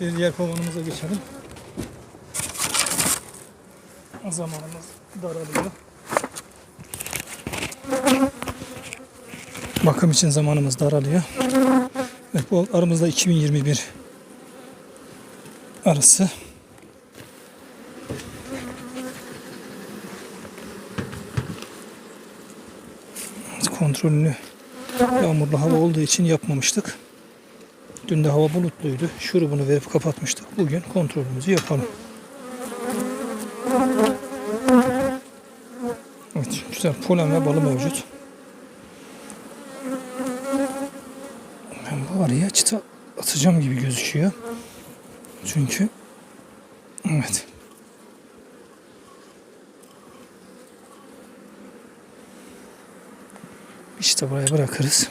Bir diğer kovanımıza geçelim. Zamanımız daralıyor. Bakım için zamanımız daralıyor. Evet, bu aramızda 2021 arası. Kontrolünü yağmurlu hava olduğu için yapmamıştık. Dün de hava bulutluydu. Şurubunu verip kapatmıştık. Bugün kontrolümüzü yapalım. Evet, güzel polen ve balı mevcut. Ben bu araya çıta atacağım gibi gözüküyor. Çünkü evet. İşte buraya bırakırız.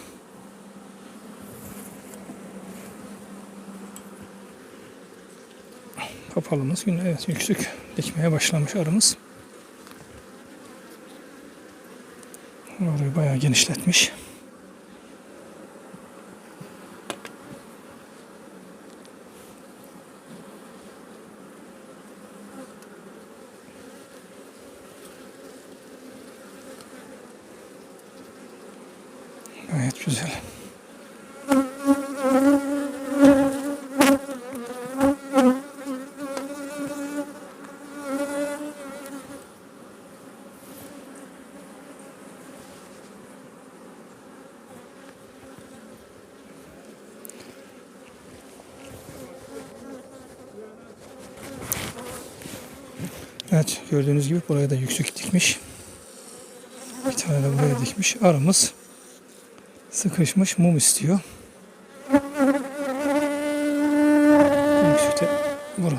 Kapalımız yine evet yüksek dikmeye başlamış arımız. Orayı bayağı genişletmiş. Gayet güzel. Evet gördüğünüz gibi buraya da yüksek dikmiş. Bir tane de buraya dikmiş. Arımız sıkışmış mum istiyor. Yüksük de burada.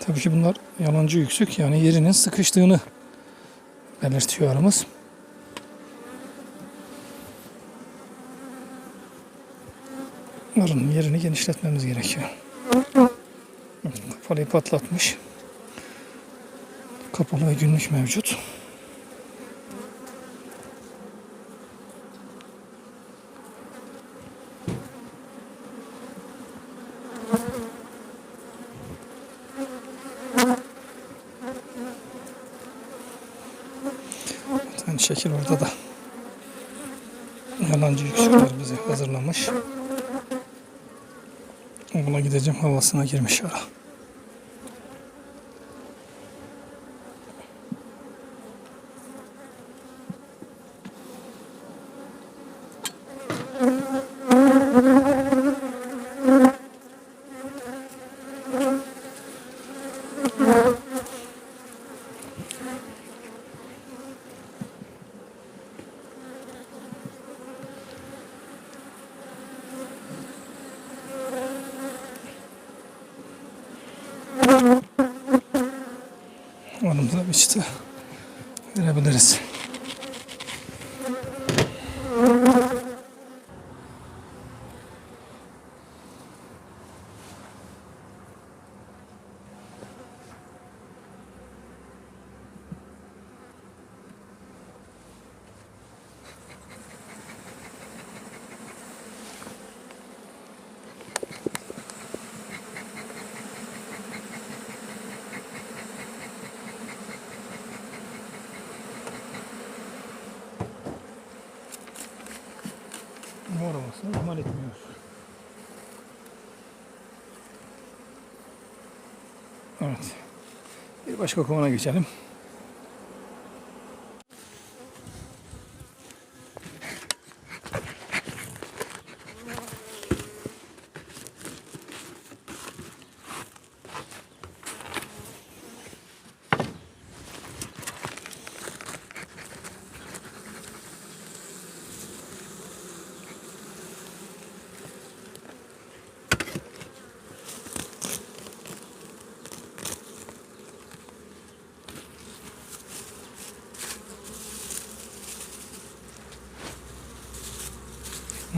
Tabii ki bunlar yalancı yüksük yani yerinin sıkıştığını belirtiyor arımız. Arının yerini genişletmemiz gerekiyor. Evet, Kapalıyı patlatmış. Kapalı ve günlük mevcut. Aynı şekil orada da yalancı yüksüklerimizi hazırlamış. Okula gideceğim havasına girmiş ara. Bir çıtı verebiliriz. Evet. Bir başka kovana geçelim.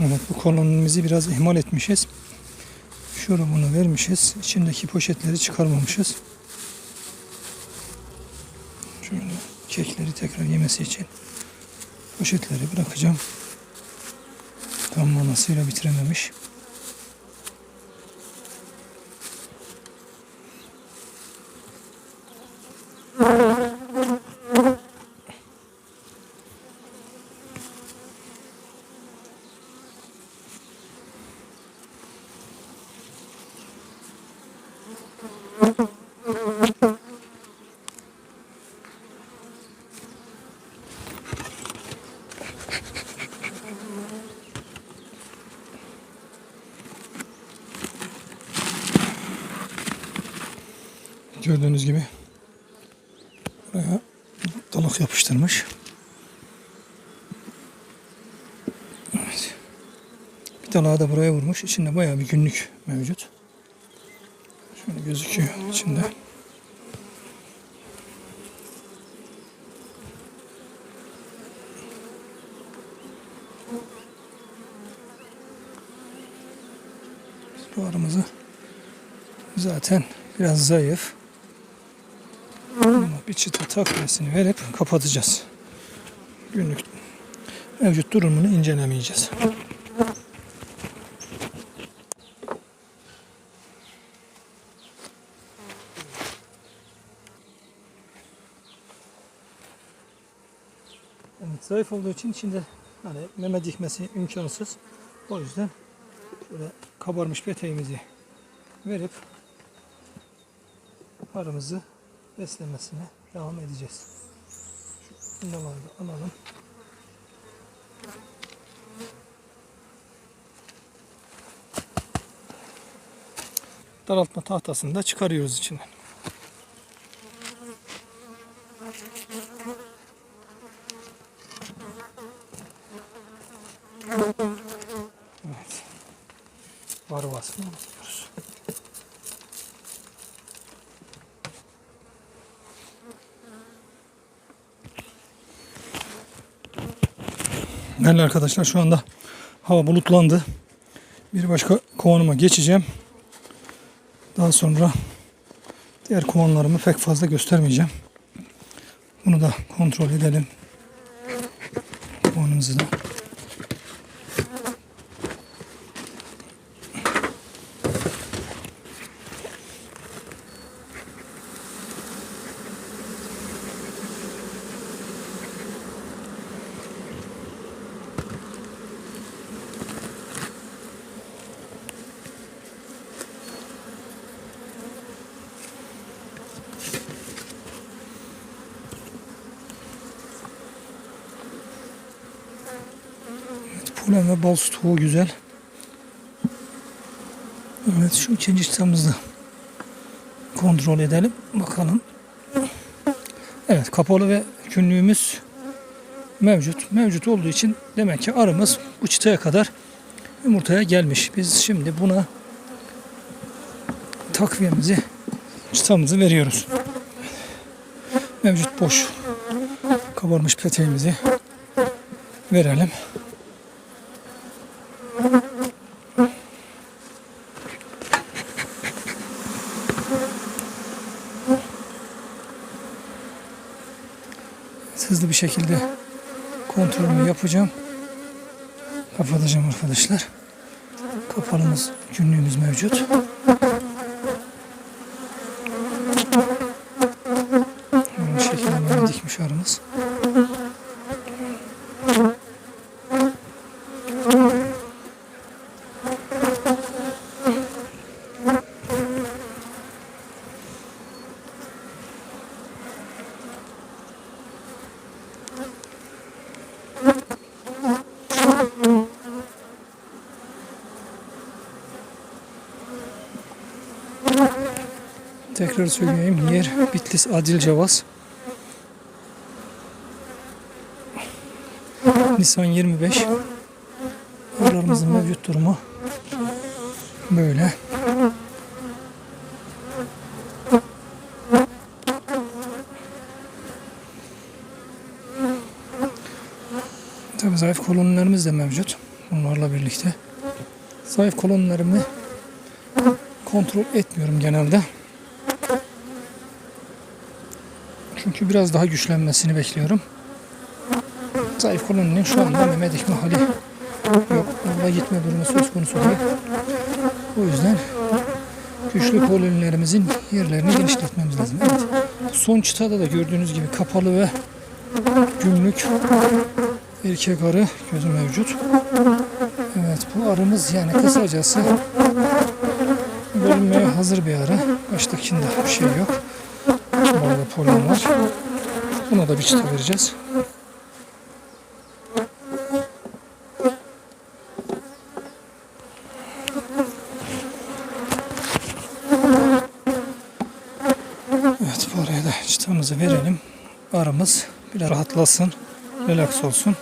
Evet bu kolonimizi biraz ihmal etmişiz. Şurubunu vermişiz. İçindeki poşetleri çıkarmamışız. Şöyle kekleri tekrar yemesi için poşetleri bırakacağım. Tam manasıyla bitirememiş. Gördüğünüz gibi buraya dalak yapıştırmış. Evet. Bir dalağı da buraya vurmuş. İçinde bayağı bir günlük mevcut. Şöyle gözüküyor içinde. Bu arımızı zaten biraz zayıf. Bir çıta takviyesini verip kapatacağız. Günlük mevcut durumunu incelemeyeceğiz. Evet, zayıf olduğu için içinde hani meme dikmesi imkansız. O yüzden şöyle kabarmış peteğimizi verip arımızı beslemesine devam edeceğiz. Şu indaları da alalım. Daraltma tahtasını da çıkarıyoruz içinden. Evet. Var vasfını alıyoruz. Değerli arkadaşlar şu anda hava bulutlandı. Bir başka kovanıma geçeceğim. Daha sonra diğer kovanlarımı pek fazla göstermeyeceğim. Bunu da kontrol edelim. Kovanımızı da. Polen ve bal stoğu güzel. Evet şu ikinci çıtamızı kontrol edelim. Bakalım. Evet kapalı ve günlüğümüz mevcut. Mevcut olduğu için demek ki arımız bu çıtaya kadar yumurtaya gelmiş. Biz şimdi buna takviyemizi çıtamızı veriyoruz. Mevcut boş kabarmış peteğimizi verelim. Hızlı bir şekilde kontrolümü yapacağım. Kapatacağım arkadaşlar. Kapalımız, günlüğümüz mevcut. Böyle şekilde böyle dikmiş arımız. Tekrar söyleyeyim. Yer Bitlis Adil Cevaz. Nisan 25. Aralarımızın mevcut durumu böyle. Tabii zayıf kolonilerimiz de mevcut. Bunlarla birlikte. Zayıf kolonilerimi kontrol etmiyorum genelde. Çünkü biraz daha güçlenmesini bekliyorum. Zayıf koloninin şu anda meme dikme hali yok. Orada gitme durumu söz konusu değil. O yüzden güçlü kolonilerimizin yerlerini genişletmemiz lazım. Evet. Son çıtada da gördüğünüz gibi kapalı ve günlük erkek arı gözü mevcut. Evet bu arımız yani kısacası bölünmeye hazır bir arı. Baştakinde bir şey yok. Burada polen var. Buna da bir çıta vereceğiz. Çıtamızı verelim. Arımız biraz rahatlasın. Relax olsun.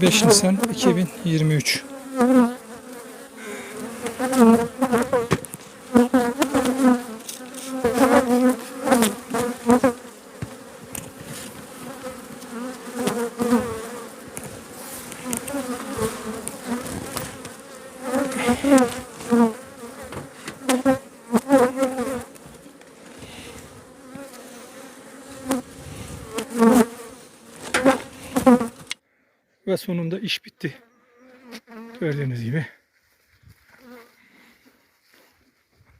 ...25 Nisan 2023. Ve sonunda iş bitti. Gördüğünüz gibi.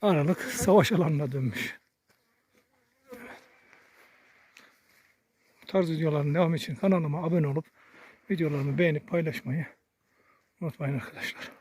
Aralık savaş alanına dönmüş. Bu tarz videoların devamı için kanalıma abone olup videolarımı beğenip paylaşmayı unutmayın arkadaşlar.